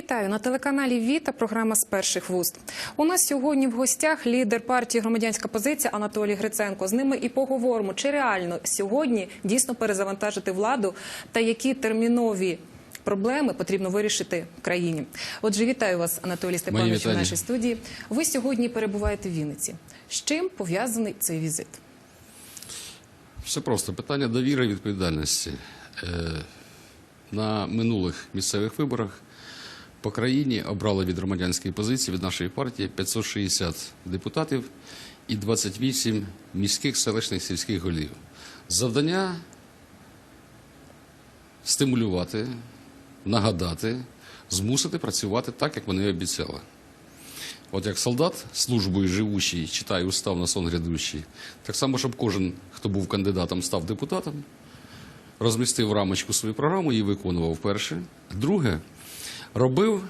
Вітаю на телеканалі Віта. Програма з перших вуст. У нас сьогодні в гостях лідер партії Громадянська позиція Анатолій Гриценко. З ними і поговоримо, чи реально сьогодні дійсно перезавантажити владу та які термінові проблеми потрібно вирішити в країні. Отже, вітаю вас, Анатолій Степанович, в нашій студії. Ви сьогодні перебуваєте в Вінниці. З чим пов'язаний цей візит? Все просто питання довіри і відповідальності. Е, На минулих місцевих виборах по країні обрали від громадянської позиції від нашої партії 560 депутатів і 28 міських селищних сільських голів. Завдання стимулювати, нагадати, змусити працювати так, як вони обіцяли. От як солдат службою живучий читає устав на сон грядущий, так само, щоб кожен, хто був кандидатом, став депутатом, розмістив рамочку свою програму і виконував перше. Друге, робив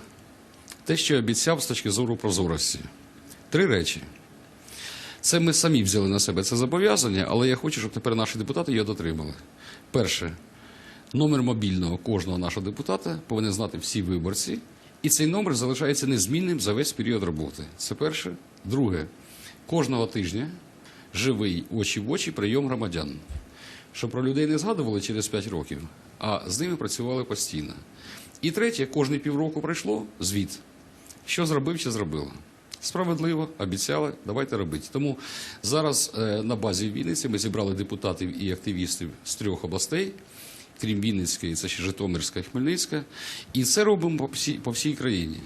те, що обіцяв з точки зору прозорості. Три речі. Це ми самі взяли на себе це зобов'язання, але я хочу, щоб тепер наші депутати його дотримали. Перше, номер мобільного кожного нашого депутата повинен знати всі виборці, і цей номер залишається незмінним за весь період роботи. Це перше. Друге, кожного тижня живий очі в очі прийом громадян. Щоб про людей не згадували через 5 років, а з ними працювали постійно. І третє, кожні півроку пройшло звіт. Що зробив чи зробила. Справедливо, обіцяли, давайте робити. Тому зараз е, на базі Вінниці ми зібрали депутатів і активістів з трьох областей, крім Вінницької, це ще Житомирська і Хмельницька. І це робимо по всій, по всій країні.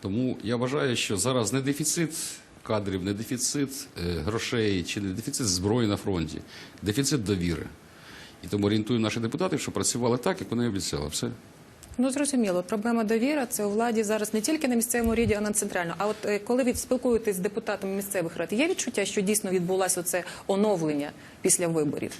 Тому я вважаю, що зараз не дефіцит кадрів, не дефіцит е, грошей чи не дефіцит зброї на фронті, дефіцит довіри. І тому орієнтую наших депутатів, щоб працювали так, як вони обіцяли. Все. Ну зрозуміло, проблема довіри це у владі зараз не тільки на місцевому рівні, а на центральному. А от е, коли ви спілкуєтесь з депутатами місцевих рад, є відчуття, що дійсно відбулося це оновлення після виборів?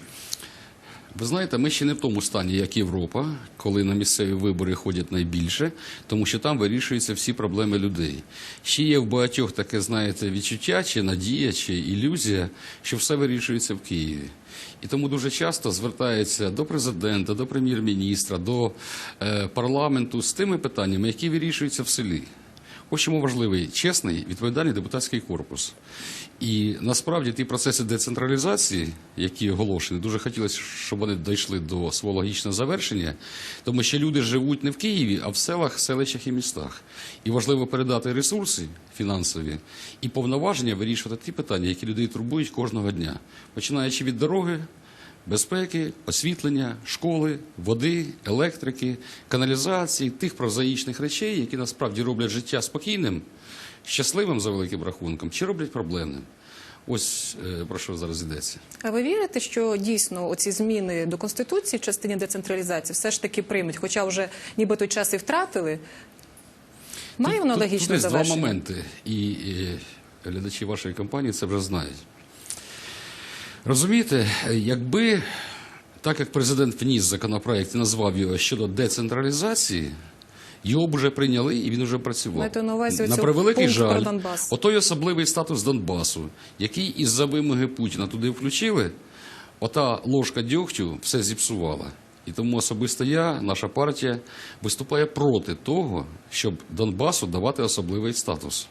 Ви знаєте, ми ще не в тому стані, як Європа, коли на місцеві вибори ходять найбільше, тому що там вирішуються всі проблеми людей. Ще є в багатьох таке, знаєте, відчуття, чи надія, чи ілюзія, що все вирішується в Києві. І тому дуже часто звертаються до президента, до прем'єр-міністра, до е, парламенту з тими питаннями, які вирішуються в селі. Ось чому важливий чесний, відповідальний депутатський корпус. І насправді ті процеси децентралізації, які оголошені, дуже хотілося, щоб вони дійшли до свого логічного завершення, тому що люди живуть не в Києві, а в селах, селищах і містах. І важливо передати ресурси фінансові і повноваження вирішувати ті питання, які людей турбують кожного дня, починаючи від дороги, безпеки, освітлення, школи, води, електрики, каналізації, тих прозаїчних речей, які насправді роблять життя спокійним, щасливим за великим рахунком, чи роблять проблемним. Ось е, про що зараз йдеться. А ви вірите, що дійсно оці зміни до конституції в частині децентралізації все ж таки приймуть, хоча вже ніби той час і втратили? Має воно Тут- логічне тут є два моменти, і, глядачі вашої компанії це вже знають. Розумієте, якби так як президент вніс законопроект і назвав його щодо децентралізації, його б вже прийняли і він вже працював. На увазі на превеликий жаль, отой особливий статус Донбасу, який із-за вимоги Путіна туди включили, ота ложка дьогтю все зіпсувала. І тому особисто я, наша партія, виступає проти того, щоб Донбасу давати особливий статус.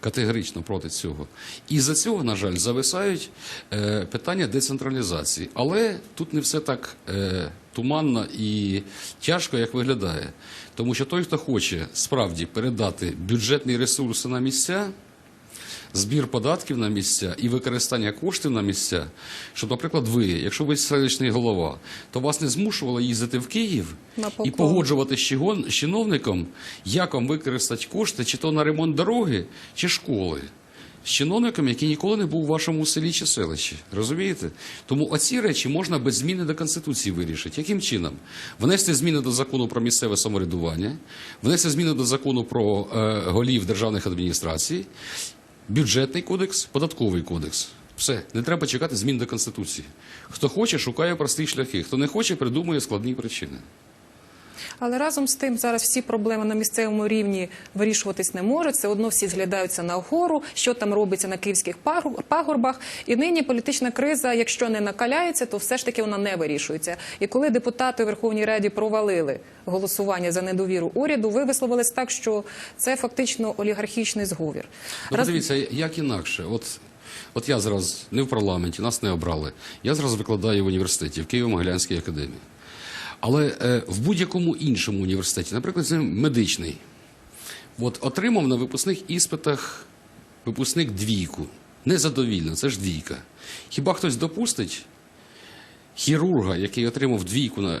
Категорично проти цього. І за цього, на жаль, зависають е, питання децентралізації. Але тут не все так е, туманно і тяжко, як виглядає. Тому що той, хто хоче справді передати бюджетні ресурси на місця, збір податків на місця і використання коштів на місця, щоб, наприклад, ви, якщо ви селищний голова, то вас не змушували їздити в Київ і погоджувати з з чиновником, як вам використати кошти, чи то на ремонт дороги, чи школи. З чиновником, який ніколи не був у вашому селі чи селищі. Розумієте? Тому оці речі можна без зміни до Конституції вирішити. Яким чином? Внести зміни до закону про місцеве самоврядування, внести зміни до закону про е, голів державних адміністрацій, бюджетний кодекс, податковий кодекс. Все, не треба чекати змін до Конституції. Хто хоче, шукає прості шляхи. Хто не хоче, придумує складні причини. Але разом з тим зараз всі проблеми на місцевому рівні вирішуватись не можуть. Все одно всі зглядаються на гору, що там робиться на київських пагорбах. І нині політична криза, якщо не накаляється, то все ж таки вона не вирішується. І коли депутати у Верховній Раді провалили голосування за недовіру уряду, ви висловились так, що це фактично олігархічний зговір. Ну, Раз- подивіться, як інакше. От, от я зараз не в парламенті, нас не обрали. Я зараз викладаю в університеті, в Києво-Могилянській академії. Але е, в будь-якому іншому університеті, наприклад, це медичний, от отримав на випускних іспитах випускник двійку. Незадовільно, це ж двійка. Хіба хтось допустить хірурга, який отримав двійку на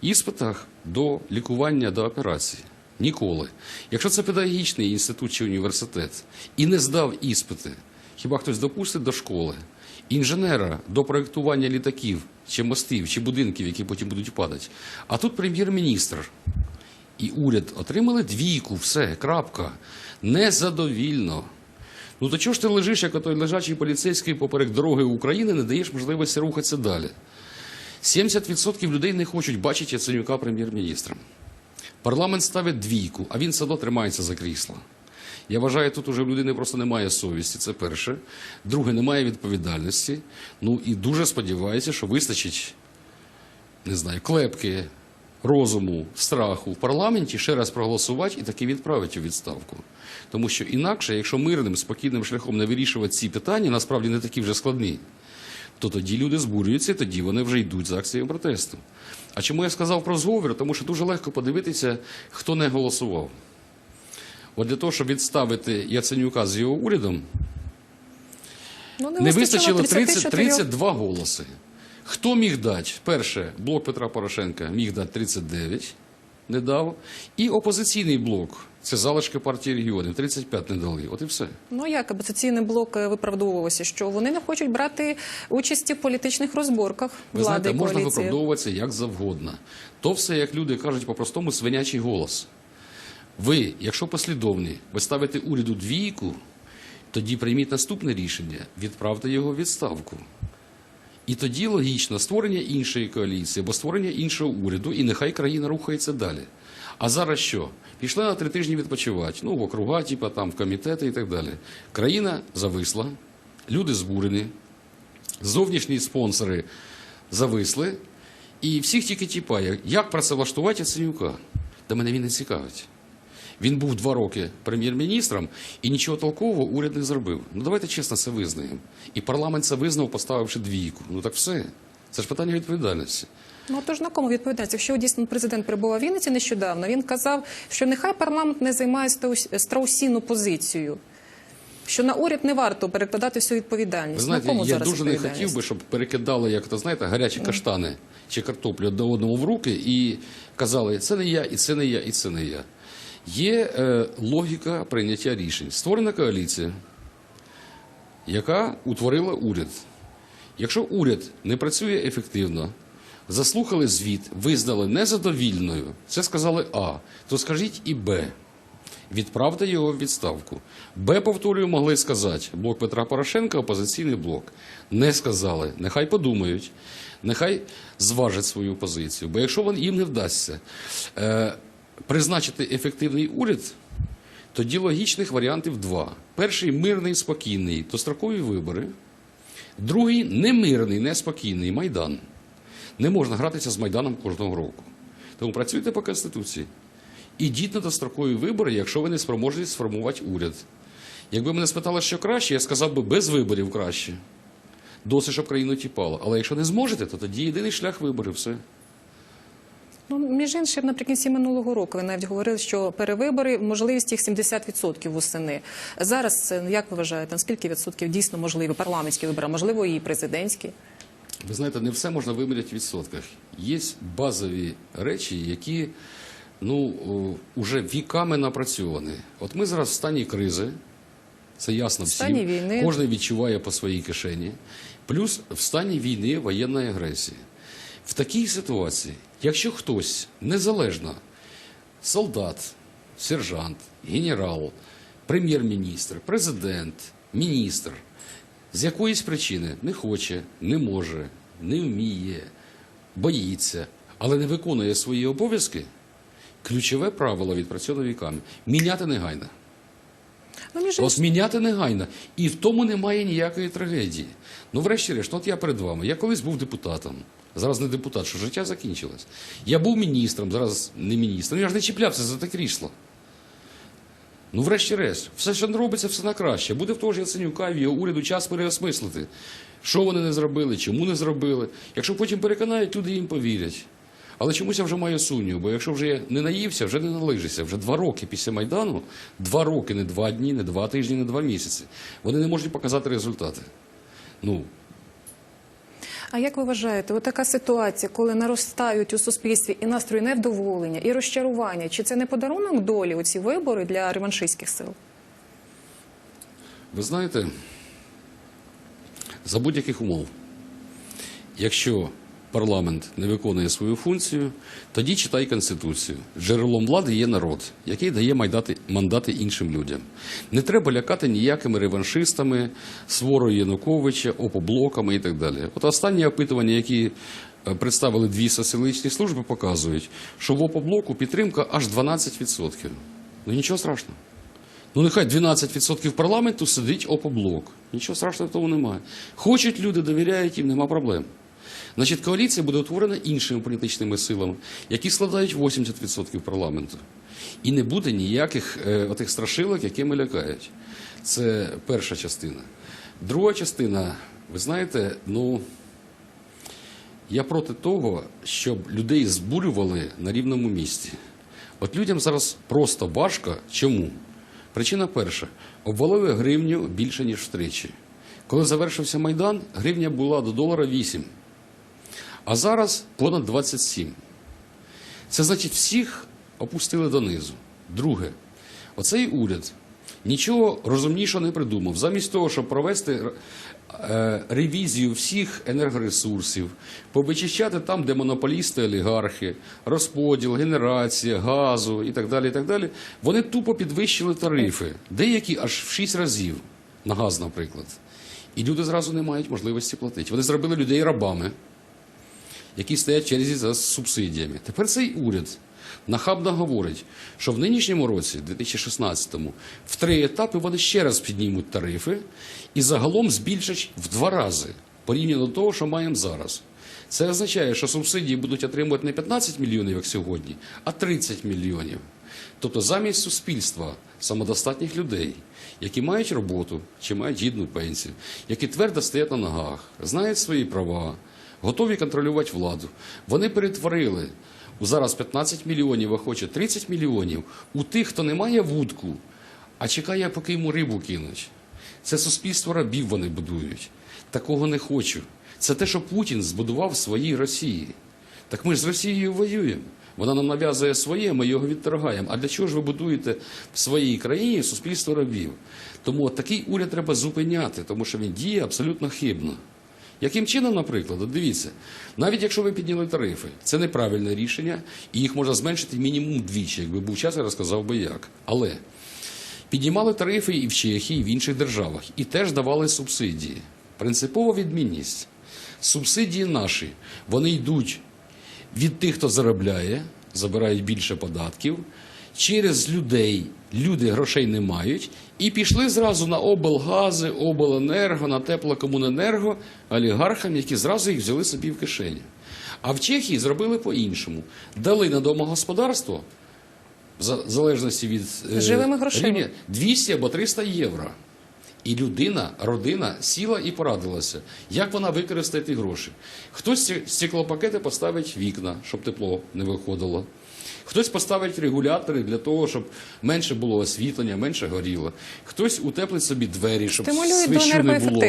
іспитах до лікування до операції. Ніколи. Якщо це педагогічний інститут чи університет і не здав іспити, хіба хтось допустить до школи? Інженера до проєктування літаків, чи мостів, чи будинків, які потім будуть падати. А тут прем'єр-міністр і уряд отримали двійку, все, крапка. Незадовільно. Ну то чого ж ти лежиш, як той лежачий поліцейський поперек дороги України, не даєш можливості рухатися далі? 70% людей не хочуть бачити Яценюка прем'єр-міністром. Парламент ставить двійку, а він все одно тримається за крісло. Я вважаю, тут уже в людини просто немає совісті. Це перше. Друге, немає відповідальності. Ну і дуже сподіваюся, що вистачить, не знаю, клепки, розуму, страху в парламенті ще раз проголосувати і таки відправити у відставку. Тому що інакше, якщо мирним, спокійним шляхом не вирішувати ці питання, насправді не такі вже складні то тоді люди збурюються, тоді вони вже йдуть за акцією протесту. А чому я сказав про зговір? Тому що дуже легко подивитися, хто не голосував. От для того, щоб відставити Яценюка з його урядом, Ну, не вистачило 30, 34. 32 голоси. Хто міг дати? Перше, блок Петра Порошенка міг дати 39, не дав. І опозиційний блок, це залишки партії регіонів, 35 не дали. От і все. Ну як опозиційний блок виправдовувався, що вони не хочуть брати участі в політичних розборках Ви знаєте, можна коаліції. виправдовуватися як завгодно. То все, як люди кажуть по-простому, свинячий голос. Ви, якщо послідовні, ви ставите уряду двійку, тоді прийміть наступне рішення, відправте його в відставку. І тоді логічно створення іншої коаліції або створення іншого уряду, і нехай країна рухається далі. А зараз що? Пішла на три тижні відпочивати, ну, в округа, типа, там, в комітети і так далі. Країна зависла, люди збурені, зовнішні спонсори зависли, і всіх тільки тіпає, як працевлаштувати Яценюка. Та мене він не цікавить. Він був два роки прем'єр-міністром і нічого толкового уряд не зробив. Ну давайте чесно це визнаємо. І парламент це визнав, поставивши двійку. Ну так все. Це ж питання відповідальності. Ну тож на кому відповідальність? Якщо дійсно президент перебував в Вінниці нещодавно, він казав, що нехай парламент не займає страусіну позицію. Що на уряд не варто перекладати всю відповідальність. Ви знаєте, на кому я зараз дуже не хотів би, щоб перекидали, як то знаєте, гарячі каштани чи картоплю до одному в руки і казали, це не я, і це не я, і це не я. Є е, логіка прийняття рішень. Створена коаліція, яка утворила уряд. Якщо уряд не працює ефективно, заслухали звіт, визнали незадовільною, це сказали А, то скажіть і Б. Відправте його в відставку. Б, повторюю, могли сказати блок Петра Порошенка, опозиційний блок. Не сказали. Нехай подумають, нехай зважать свою позицію. Бо якщо їм не вдасться е, призначити ефективний уряд, тоді логічних варіантів два: перший мирний, спокійний, дострокові вибори. Другий немирний, неспокійний Майдан. Не можна гратися з Майданом кожного року. Тому працюйте по Конституції. Ідіть на дострокові вибори, якщо ви не спроможні сформувати уряд. Якби мене спитали, що краще, я сказав би без виборів краще. Досить, щоб країну тіпало. Але якщо не зможете, то тоді єдиний шлях виборів. Все. Ну, між іншим, наприкінці минулого року ви навіть говорили, що перевибори можливість їх 70% восени. Зараз як ви вважаєте, скільки відсотків дійсно можливі парламентські вибори, а можливо і президентські? Ви знаєте, не все можна виміряти в відсотках. Є базові речі, які ну, уже віками напрацьовані. От ми зараз в стані кризи, це ясно всім. війни. Кожен відчуває по своїй кишені. Плюс в стані війни воєнної агресії. В такій ситуації, якщо хтось незалежно, солдат, сержант, генерал, прем'єр-міністр, президент, міністр з якоїсь причини не хоче, не може, не вміє, боїться, але не виконує свої обов'язки, ключове правило відпрацьоване віками міняти негайно. Ну, От міняти негайно. І в тому немає ніякої трагедії. Ну, врешті-решт, от я перед вами. Я колись був депутатом. Зараз не депутат, що життя закінчилось. Я був міністром, зараз не міністром. Я ж не чіплявся за те крісло. Ну, врешті-решт, все, що не робиться, все на краще. Буде в того ж Яценюка і його уряду час переосмислити, що вони не зробили, чому не зробили. Якщо потім переконають, люди їм повірять. Але чомусь я вже маю сумнів, бо якщо вже не наївся, вже не налижися. Вже два роки після Майдану, два роки, не два дні, не два тижні, не два місяці. Вони не можуть показати результати. Ну, А як ви вважаєте, от така ситуація, коли наростають у суспільстві і настрої невдоволення, і розчарування, чи це не подарунок долі у ці вибори для реваншистських сил? Ви знаєте, за будь-яких умов, якщо парламент не виконує свою функцію, тоді читай Конституцію. Джерелом влади є народ, який дає майдати- мандати іншим людям. Не треба лякати ніякими реваншистами, сворою Януковича, опоблоками і так далі. От останні опитування, які е, представили дві соціологічні служби, показують, що в опоблоку підтримка аж 12%. Ну нічого страшного. Ну, нехай 12% парламенту сидить опоблок. Нічого страшного в тому немає. Хочуть люди, довіряють їм, нема проблем. Значить, коаліція буде утворена іншими політичними силами, які складають 80% парламенту. І не буде ніяких е, отих страшилок, якими лякають. Це перша частина. Друга частина, ви знаєте, ну. Я проти того, щоб людей збурювали на рівному місці. От людям зараз просто важко. Чому? Причина перша: обвалили гривню більше, ніж втричі. Коли завершився Майдан, гривня була до долара 8, а зараз понад 27. Це значить, всіх опустили донизу. Друге, оцей уряд нічого розумнішого не придумав. Замість того, щоб провести е, ревізію всіх енергоресурсів, повичищати там, де монополісти, олігархи, розподіл, генерація, газу і так далі. І так далі, вони тупо підвищили тарифи, деякі аж в 6 разів на газ, наприклад. І люди зразу не мають можливості платити. Вони зробили людей рабами які стоять в черзі за субсидіями. Тепер цей уряд нахабно говорить, що в нинішньому році, 2016-му, в три етапи вони ще раз піднімуть тарифи і загалом збільшать в два рази порівняно до того, що маємо зараз. Це означає, що субсидії будуть отримувати не 15 мільйонів, як сьогодні, а 30 мільйонів. Тобто замість суспільства самодостатніх людей, які мають роботу чи мають гідну пенсію, які твердо стоять на ногах, знають свої права, готові контролювати владу. Вони перетворили зараз 15 мільйонів, а хоче 30 мільйонів у тих, хто не має вудку, а чекає, поки йому рибу кинуть. Це суспільство рабів вони будують. Такого не хочу. Це те, що Путін збудував в своїй Росії. Так ми ж з Росією воюємо. Вона нам нав'язує своє, ми його відторгаємо. А для чого ж ви будуєте в своїй країні суспільство рабів? Тому такий уряд треба зупиняти, тому що він діє абсолютно хибно. Яким чином, наприклад, дивіться, навіть якщо ви підняли тарифи, це неправильне рішення, і їх можна зменшити мінімум вдвічі. Якби був час, я розказав би як. Але піднімали тарифи і в Чехії, і в інших державах, і теж давали субсидії. Принципова відмінність. Субсидії наші, вони йдуть від тих, хто заробляє, забирають більше податків, через людей. Люди грошей не мають і пішли зразу на облгази, обленерго, на теплокомуненерго олігархам, які зразу їх взяли собі в кишені. А в Чехії зробили по-іншому. Дали на домогосподарство, в за- залежності від е, Живими грошима. рівня, 200 або 300 євро. І людина, родина сіла і порадилася, як вона використає ті гроші. Хтось стеклопакети поставить вікна, щоб тепло не виходило. Хтось поставить регулятори для того, щоб менше було освітлення, менше горіло. Хтось утеплить собі двері, щоб свищу не було.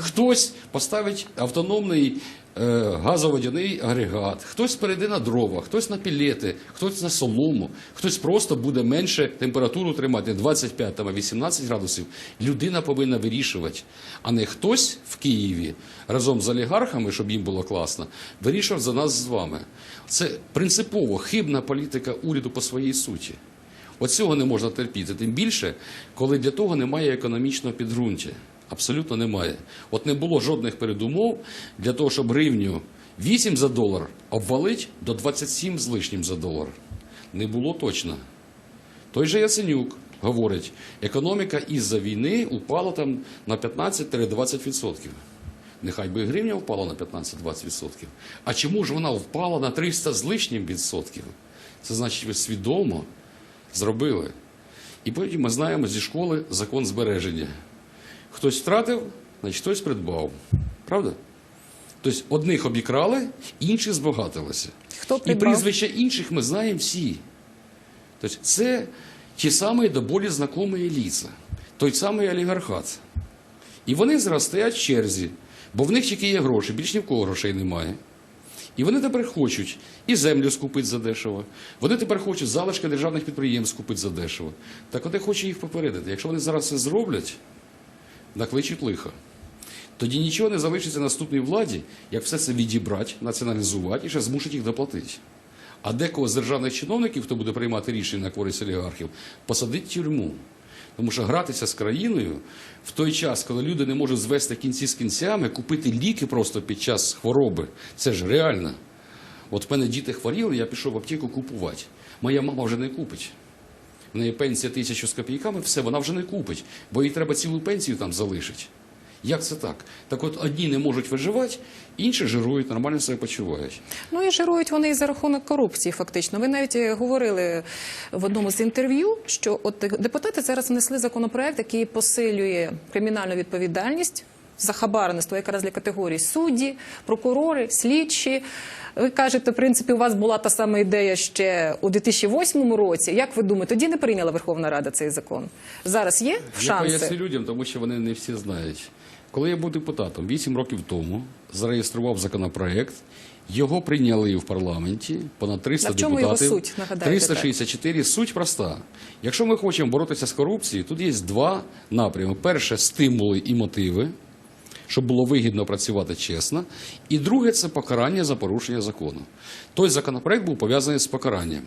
Хтось поставить автономний газоводяний агрегат, хтось перейде на дрова, хтось на пілети, хтось на солому, хтось просто буде менше температуру тримати 25-18 градусів. Людина повинна вирішувати, а не хтось в Києві разом з олігархами, щоб їм було класно, вирішував за нас з вами. Це принципово хибна політика уряду по своїй суті. От цього не можна терпіти. Тим більше, коли для того немає економічного підґрунтя. Абсолютно немає. От не було жодних передумов для того, щоб гривню 8 за долар обвалить до 27 з лишнім за долар. Не було точно. Той же Яценюк говорить, економіка із-за війни упала там на 15-20%. Нехай би гривня впала на 15-20%. А чому ж вона впала на 300 з лишнім відсотків? Це значить, ви свідомо зробили. І потім ми знаємо зі школи закон збереження. Хтось втратив, значить хтось придбав. Правда? Тобто одних обікрали, інші збагатилися. Хто І прізвища інших ми знаємо всі. Тобто це ті самі до болі знайомі ліца, той самий олігархат. І вони зараз стоять в черзі, бо в них тільки є гроші, більш ні в кого грошей немає. І вони тепер хочуть і землю скупити за дешево. Вони тепер хочуть залишки державних підприємств скупити за дешево. Так от я хочу їх попередити. Якщо вони зараз це зроблять, накличуть лихо. Тоді нічого не залишиться наступній владі, як все це відібрати, націоналізувати і ще змусить їх доплатити. А декого з державних чиновників, хто буде приймати рішення на користь олігархів, посадить тюрму. Тому що гратися з країною в той час, коли люди не можуть звести кінці з кінцями, купити ліки просто під час хвороби, це ж реально. От в мене діти хворіли, я пішов в аптеку купувати. Моя мама вже не купить. В неї пенсія тисячу з копійками, все, вона вже не купить, бо їй треба цілу пенсію там залишити. Як це так? Так от одні не можуть виживати, інші жирують, нормально себе почувають. Ну і жирують вони і за рахунок корупції, фактично. Ви навіть е, говорили в одному з інтерв'ю, що от депутати зараз внесли законопроект, який посилює кримінальну відповідальність за хабарництво, якраз для категорій судді, прокурори, слідчі. Ви кажете, в принципі, у вас була та сама ідея ще у 2008 році. Як ви думаєте, тоді не прийняла Верховна Рада цей закон? Зараз є Я поясню людям, тому що вони не всі знають. Коли я був депутатом 8 років тому, зареєстрував законопроект, його прийняли в парламенті, понад 300 А в чому його суть, нагадайте, 364. Суть проста. Якщо ми хочемо боротися з корупцією, тут є два напрями. Перше стимули і мотиви, щоб було вигідно працювати чесно. І друге це покарання за порушення закону. Той законопроект був пов'язаний з покаранням.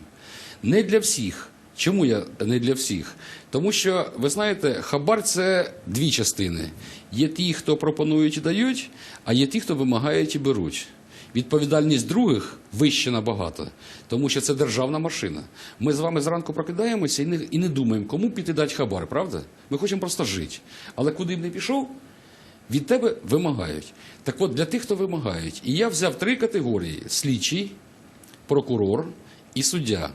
Не для всіх. Чому я не для всіх? Тому що, ви знаєте, хабар це дві частини. Є ті, хто пропонують і дають, а є ті, хто вимагають і беруть. Відповідальність других вища набагато, тому що це державна машина. Ми з вами зранку прокидаємося і не, і не думаємо, кому піти дати хабар, правда? Ми хочемо просто жити. Але куди б не пішов, від тебе вимагають. Так от для тих, хто вимагають, і я взяв три категорії: слідчий, прокурор і суддя.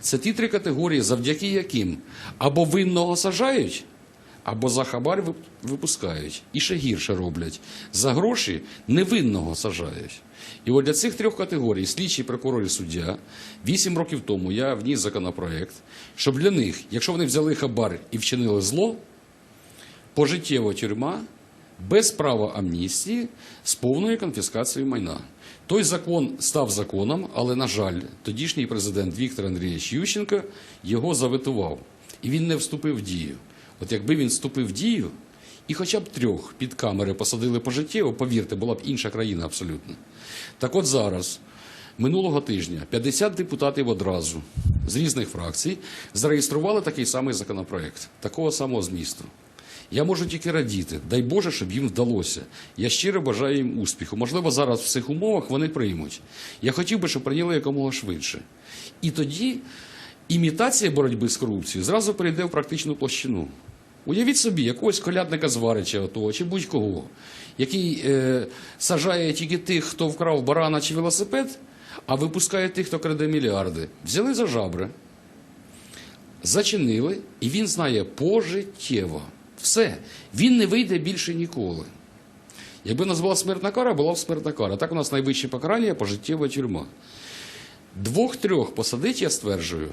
Це ті три категорії, завдяки яким або винного сажають, або за хабар випускають. І ще гірше роблять. За гроші невинного сажають. І от для цих трьох категорій, слідчий, прокурор і суддя, вісім років тому я вніс законопроект, щоб для них, якщо вони взяли хабар і вчинили зло, пожиттєва тюрма без права амністії з повною конфіскацією майна. Той закон став законом, але, на жаль, тодішній президент Віктор Андрійович Ющенко його заветував. І він не вступив в дію. От якби він вступив в дію, і хоча б трьох під камери посадили пожиттєво, повірте, була б інша країна абсолютно. Так от зараз, минулого тижня, 50 депутатів одразу з різних фракцій зареєстрували такий самий законопроект, такого самого змісту. Я можу тільки радіти. Дай Боже, щоб їм вдалося. Я щиро бажаю їм успіху. Можливо, зараз в цих умовах вони приймуть. Я хотів би, щоб прийняли якомога швидше. І тоді імітація боротьби з корупцією зразу перейде в практичну площину. Уявіть собі, якогось колядника зварича отого, чи будь-кого, який е, сажає тільки тих, хто вкрав барана чи велосипед, а випускає тих, хто краде мільярди. Взяли за жабри, зачинили, і він знає пожиттєво. Все. Він не вийде більше ніколи. Якби у нас була смертна кара, була б смертна кара. Так у нас найвище покарання пожиттєва тюрма. Двох-трьох посадить, я стверджую.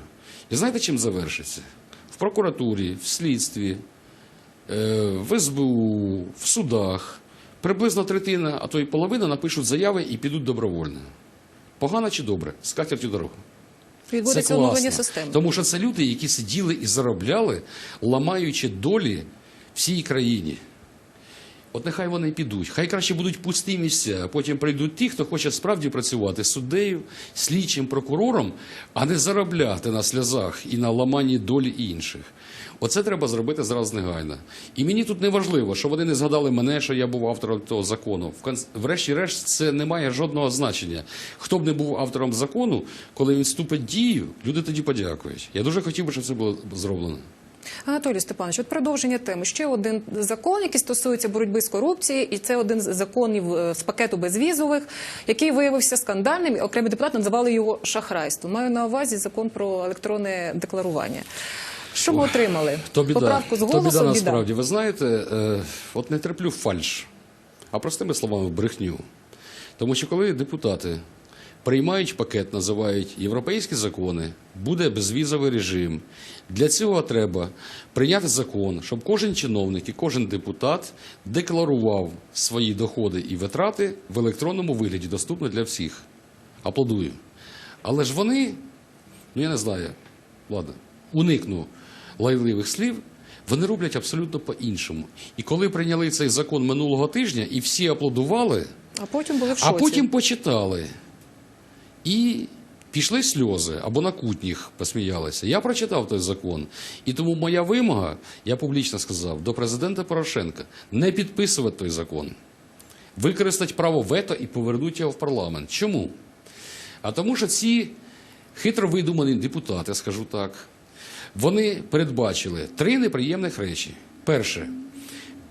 І знаєте, чим завершиться? В прокуратурі, в слідстві, е, в СБУ, в судах. Приблизно третина, а то й половина напишуть заяви і підуть добровольно. Погано чи добре? З катертю дорогу. Це класно. системи. Тому що це люди, які сиділи і заробляли, ламаючи долі всій країні. От нехай вони підуть. Хай краще будуть пусті місця, а потім прийдуть ті, хто хоче справді працювати суддею, слідчим прокурором, а не заробляти на сльозах і на ламанні долі інших. Оце треба зробити зараз негайно. І мені тут не важливо, що вони не згадали мене, що я був автором того закону. Врешті-решт, це не має жодного значення. Хто б не був автором закону, коли він вступить в дію, люди тоді подякують. Я дуже хотів би, щоб це було зроблено. Анатолій Степанович, от продовження теми. Ще один закон, який стосується боротьби з корупцією, і це один з законів е, з пакету безвізових, який виявився скандальним. Окремі депутати називали його шахрайством. Маю на увазі закон про електронне декларування. Що ми отримали? То біда. Поправку з То біда насправді. Ви знаєте, е, от не терплю фальш, а простими словами брехню. Тому що коли депутати приймають пакет, називають європейські закони, буде безвізовий режим. Для цього треба прийняти закон, щоб кожен чиновник і кожен депутат декларував свої доходи і витрати в електронному вигляді, доступно для всіх. Аплодую. Але ж вони ну я не знаю, ладно, уникну лайливих слів, вони роблять абсолютно по-іншому. І коли прийняли цей закон минулого тижня, і всі аплодували, А потім були в шоці. а потім почитали і пішли сльози або на кутніх посміялися. Я прочитав той закон. І тому моя вимога, я публічно сказав, до президента Порошенка не підписувати той закон, використати право вето і повернути його в парламент. Чому? А тому, що ці хитро видумані депутати, скажу так, вони передбачили три неприємних речі. Перше,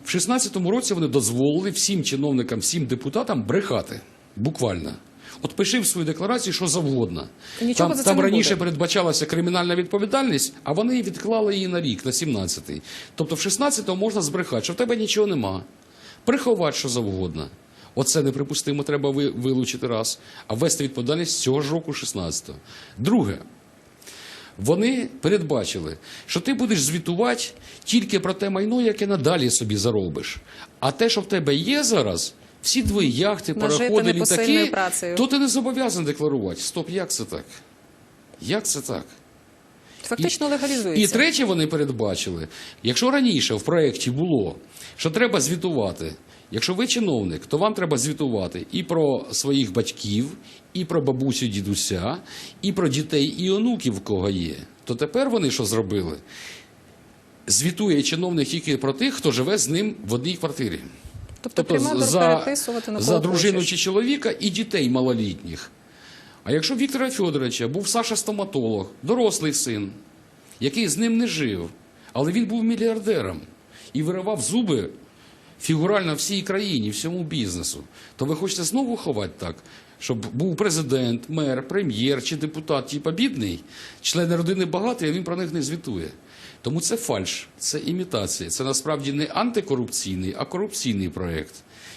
в 16-му році вони дозволили всім чиновникам, всім депутатам брехати. Буквально. От пиши в свою декларацію, що завгодно. Нічого там за це там не раніше буде. передбачалася кримінальна відповідальність, а вони відклали її на рік, на 17-й. Тобто в 16-му можна збрехати, що в тебе нічого нема. Приховати що завгодно. Оце неприпустимо, треба вилучити раз, а ввести відповідальність цього ж року 16-го. Друге, вони передбачили, що ти будеш звітувати тільки про те майно, яке надалі собі заробиш. А те, що в тебе є зараз, всі твої яхти, пароходи, літаки, працею. то ти не зобов'язаний декларувати. Стоп, як це так? Як це так? Фактично І третє вони передбачили, якщо раніше в проєкті було, що треба звітувати, якщо ви чиновник, то вам треба звітувати і про своїх батьків, і про бабусю, дідуся, і про дітей і онуків, в кого є. То тепер вони що зробили? Звітує чиновник тільки про тих, хто живе з ним в одній квартирі. Тобто, крематор переписувати на за дружину хочеш. чи чоловіка і дітей малолітніх. А якщо Віктора Федоровича був Саша стоматолог, дорослий син, який з ним не жив, але він був мільярдером і виривав зуби фігурально всій країні, всьому бізнесу, то ви хочете знову ховати так, щоб був президент, мер, прем'єр чи депутат, типа бідний, члени родини багаті, а він про них не звітує. Тому це фальш, це імітація. Це насправді не антикорупційний, а корупційний проєкт.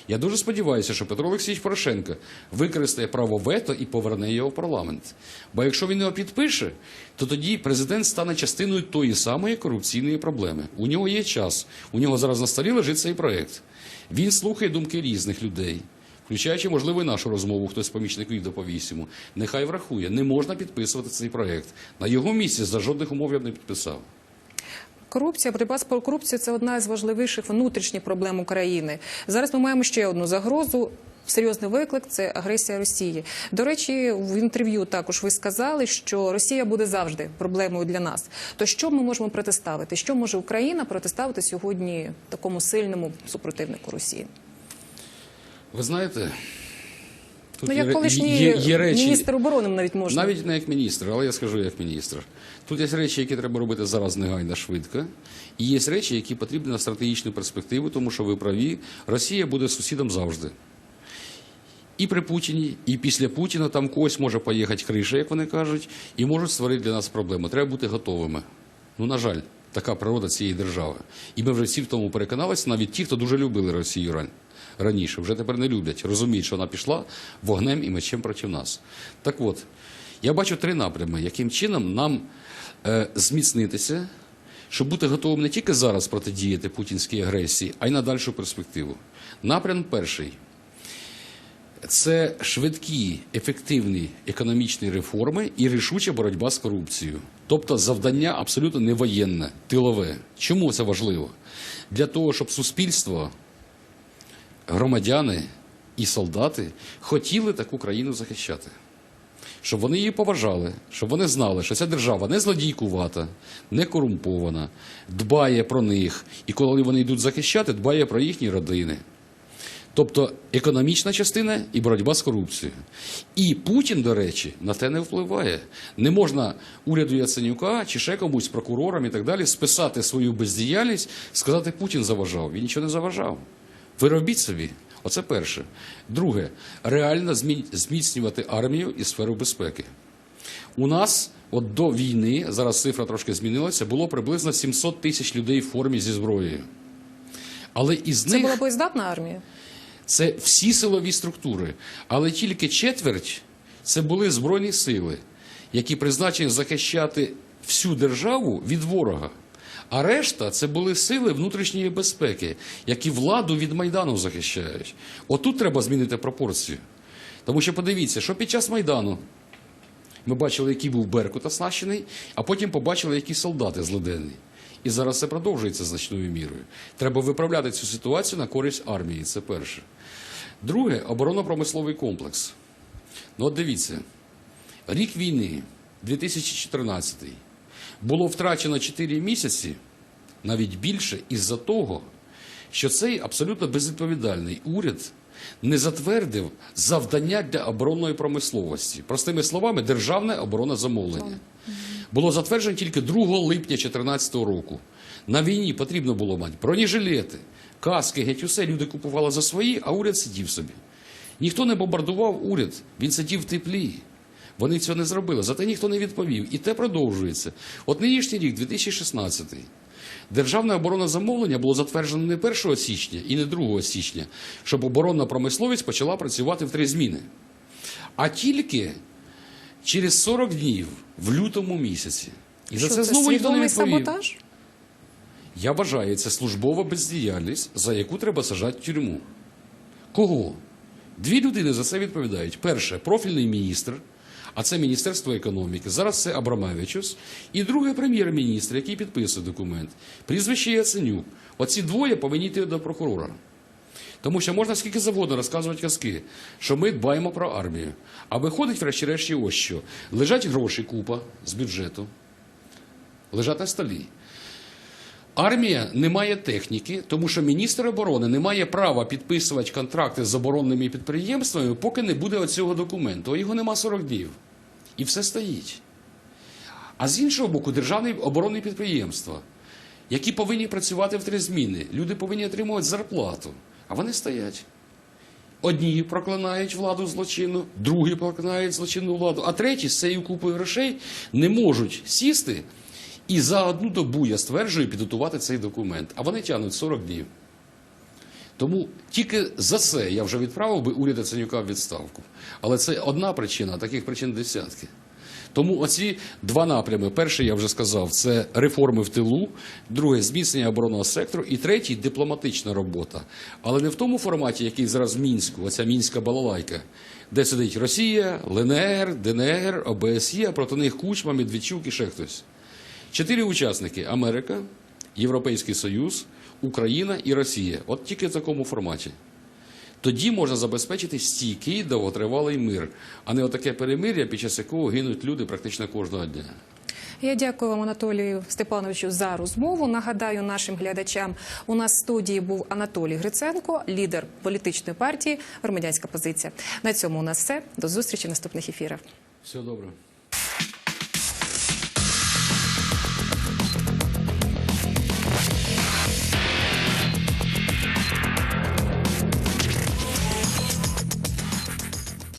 Я дуже сподіваюся, що Петро Олексійович Порошенко використає право вето і поверне його в парламент. Бо якщо він його підпише, то тоді президент стане частиною тої самої корупційної проблеми. У нього є час, у нього зараз на столі лежить цей проєкт. Він слухає думки різних людей. Включаючи, можливо, і нашу розмову, хтось з помічників доповість йому. Нехай врахує, не можна підписувати цей проєкт. На його місці за жодних умов я б не підписав. Корупція, боротьба з корупцією – це одна з важливіших внутрішніх проблем України. Зараз ми маємо ще одну загрозу. Серйозний виклик це агресія Росії. До речі, в інтерв'ю також ви сказали, що Росія буде завжди проблемою для нас. То що ми можемо протиставити? Що може Україна протиставити сьогодні такому сильному супротивнику Росії? Ви знаєте, тут Ну як колишній є, є речі, міністр оборони навіть можна. навіть не як міністр, але я скажу як міністр. Тут є речі, які треба робити зараз негайно швидко, і є речі, які потрібні на стратегічну перспективу, тому що ви праві, Росія буде сусідом завжди. І при Путіні, і після Путіна там когось може поїхати криша, як вони кажуть, і можуть створити для нас проблему. Треба бути готовими. Ну, на жаль, така природа цієї держави. І ми вже всі в тому переконалися, навіть ті, хто дуже любили Росію ран- раніше, вже тепер не люблять. Розуміють, що вона пішла вогнем і мечем проти нас. Так от, я бачу три напрями, яким чином нам е, зміцнитися, щоб бути готовим не тільки зараз протидіяти путінській агресії, а й на дальшу перспективу. Напрям перший це швидкі, ефективні економічні реформи і рішуча боротьба з корупцією. Тобто завдання абсолютно не воєнне, тилове. Чому це важливо? Для того, щоб суспільство громадяни і солдати хотіли таку країну захищати. Щоб вони її поважали, щоб вони знали, що ця держава не злодійкувата, не корумпована, дбає про них. І коли вони йдуть захищати, дбає про їхні родини. Тобто економічна частина і боротьба з корупцією. І Путін, до речі, на те не впливає. Не можна уряду Яценюка чи ще комусь прокурорам і так далі списати свою бездіяльність, сказати, Путін заважав. Він нічого не заважав. Ви робіть собі. Оце перше. Друге, реально зміцнювати армію і сферу безпеки. У нас от до війни, зараз цифра трошки змінилася, було приблизно 700 тисяч людей в формі зі зброєю. Але із Це них була боєздатна армія? це всі силові структури, але тільки четверть це були збройні сили, які призначені захищати всю державу від ворога. А решта це були сили внутрішньої безпеки, які владу від Майдану захищають. Отут треба змінити пропорцію. Тому що подивіться, що під час Майдану ми бачили, який був Беркут оснащений, а потім побачили, які солдати злиденні. І зараз це продовжується значною мірою. Треба виправляти цю ситуацію на користь армії. Це перше. Друге оборонно-промисловий комплекс. Ну, от дивіться, рік війни, 2014, було втрачено 4 місяці, навіть більше, із-за того, що цей абсолютно безвідповідальний уряд не затвердив завдання для оборонної промисловості. Простими словами, державне оборонне замовлення. Було затверджено тільки 2 липня 2014 року. На війні потрібно було мати бронежилети, каски, геть усе. Люди купували за свої, а уряд сидів собі. Ніхто не бомбардував уряд, він сидів в теплі. Вони цього не зробили, зате ніхто не відповів. І те продовжується. От нинішній рік, 2016 Державне оборонне замовлення було затверджено не 1 січня і не 2 січня, щоб оборонна промисловість почала працювати в три зміни. А тільки через 40 днів, в лютому місяці. І за це знову ніхто не відповів. саботаж? Я вважаю, це службова бездіяльність, за яку треба сажати в тюрму. Кого? Дві людини за це відповідають. Перше, профільний міністр, а це Міністерство економіки. Зараз це Абрамевичус. І друге прем'єр-міністр, який підписує документ. Прізвище Яценюк. Оці двоє повинні йти до прокурора. Тому що можна скільки завгодно розказувати казки, що ми дбаємо про армію. А виходить, врешті-решті, ось що. Лежать гроші купа з бюджету, лежать на столі. Армія не має техніки, тому що міністр оборони не має права підписувати контракти з оборонними підприємствами, поки не буде оцього документу. Його нема 40 днів. І все стоїть. А з іншого боку, державні оборонні підприємства, які повинні працювати в три зміни. Люди повинні отримувати зарплату, а вони стоять. Одні проклинають владу злочинну, другі проклинають злочинну владу, а треті з цією купою грошей не можуть сісти і за одну добу, я стверджую, підготувати цей документ. А вони тягнуть 40 днів. Тому тільки за це я вже відправив би уряд Яценюка в відставку. Але це одна причина, таких причин десятки. Тому оці два напрями. Перший, я вже сказав, це реформи в тилу, друге зміцнення оборонного сектору, і третій дипломатична робота. Але не в тому форматі, який зараз в Мінську, оця мінська балалайка, де сидить Росія, ЛНР, ДНР, ОБСЄ, а проти них Кучма, Медведчук і ще хтось. Чотири учасники: Америка, Європейський Союз, Україна і Росія. От тільки в такому форматі. Тоді можна забезпечити стійкий довготривалий мир, а не отаке перемир'я, під час якого гинуть люди практично кожного дня. Я дякую вам, Анатолію Степановичу, за розмову. Нагадаю нашим глядачам, у нас в студії був Анатолій Гриценко, лідер політичної партії Громадянська позиція. На цьому у нас все. До зустрічі в наступних ефірах. Все добре.